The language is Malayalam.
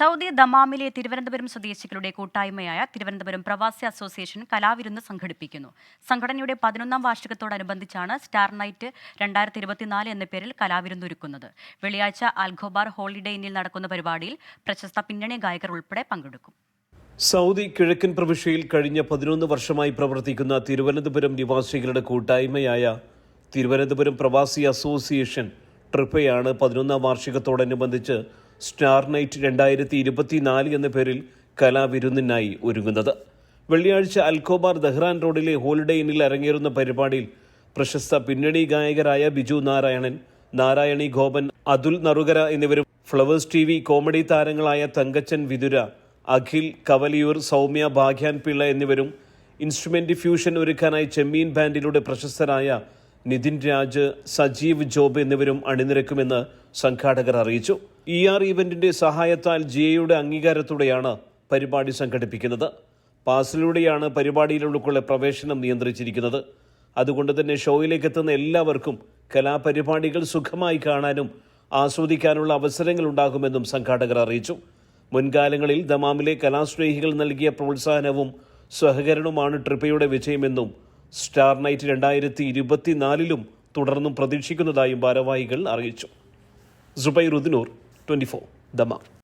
സൗദി ദമാമിലെ തിരുവനന്തപുരം സ്വദേശികളുടെ കൂട്ടായ്മയായ തിരുവനന്തപുരം പ്രവാസി അസോസിയേഷൻ കലാവിരുന്ന് സംഘടിപ്പിക്കുന്നു. സംഘടനയുടെ പതിനൊന്നാം വാർഷികത്തോടനുബന്ധിച്ചാണ് സ്റ്റാർ നൈറ്റ് രണ്ടായിരത്തി ഇരുപത്തിനാല് എന്ന പേരിൽ കലാവിരുന്ന് ഒരുക്കുന്നത്. വെള്ളിയാഴ്ച ആൽഖോബാർ ഹോളിഡേ ഇന്നിൽ നടക്കുന്ന പരിപാടിയിൽ പ്രശസ്ത പിന്നണി ഗായകർ ഉൾപ്പെടെ പങ്കെടുക്കും. സൗദി കിഴക്കൻ പ്രവിശ്യയിൽ കഴിഞ്ഞ പതിനൊന്ന് വർഷമായി പ്രവർത്തിക്കുന്ന തിരുവനന്തപുരം നിവാസികളുടെ കൂട്ടായ്മയായ തിരുവനന്തപുരം പ്രവാസി അസോസിയേഷൻ ട്രിപ്പയാണ് പതിനൊന്നാം വാർഷികത്തോടനുബന്ധിച്ച് സ്റ്റാർ നൈറ്റ് രണ്ടായിരത്തി ഇരുപത്തിനാല് എന്ന പേരിൽ കലാവിരുന്നിനായി ഒരുങ്ങുന്നത്. വെള്ളിയാഴ്ച അൽക്കോബാർ ദഹ്റാൻ റോഡിലെ ഹോളിഡേ ഇന്നിൽ അരങ്ങേറുന്ന പരിപാടിയിൽ പ്രശസ്ത പിന്നണി ഗായകരായ ബിജു നാരായണൻ നാരായണി ഗോപൻ അതുൽ നറുകര എന്നിവരും ഫ്ലവേഴ്സ് ടി വി കോമഡി താരങ്ങളായ തങ്കച്ചൻ വിതുര അഖിൽ കവലിയൂർ സൗമ്യ ഭാഗ്യാൻ പിള്ള എന്നിവരും ഇൻസ്ട്രുമെന്റ് ഫ്യൂഷൻ ഒരുക്കാനായി ചെമ്മീൻ ബാൻഡിലൂടെ പ്രശസ്തരായ നിതിൻ രാജ് സജീവ് ജോബ് എന്നിവരും അണിനിരക്കുമെന്ന് സംഘാടകർ അറിയിച്ചു. ഇ ആർ ഇവന്റിന്റെ സഹായത്താൽ ജിയയുടെ അംഗീകാരത്തോടെയാണ് പരിപാടി സംഘടിപ്പിക്കുന്നത്. പാസിലൂടെയാണ് പരിപാടിയിലുള്ളക്കുള്ള പ്രവേശനം നിയന്ത്രിച്ചിരിക്കുന്നത്. അതുകൊണ്ട് തന്നെ ഷോയിലേക്ക് എത്തുന്ന എല്ലാവർക്കും കലാപരിപാടികൾ സുഖമായി കാണാനും ആസ്വദിക്കാനുള്ള അവസരങ്ങൾ ഉണ്ടാകുമെന്നും സംഘാടകർ അറിയിച്ചു. മുൻകാലങ്ങളിൽ ദമാമിലെ കലാസ്നേഹികൾ നൽകിയ പ്രോത്സാഹനവും സഹകരണവുമാണ് ട്രിപ്പയുടെ വിജയമെന്നും സ്റ്റാർ നൈറ്റ് രണ്ടായിരത്തി ഇരുപത്തിനാലിലും തുടർന്നും പ്രതീക്ഷിക്കുന്നതായും ഭാരവാഹികൾ അറിയിച്ചു. സുബൈറുദ്ദീനൂർ ട്വന്റി ഫോർ ദമാം.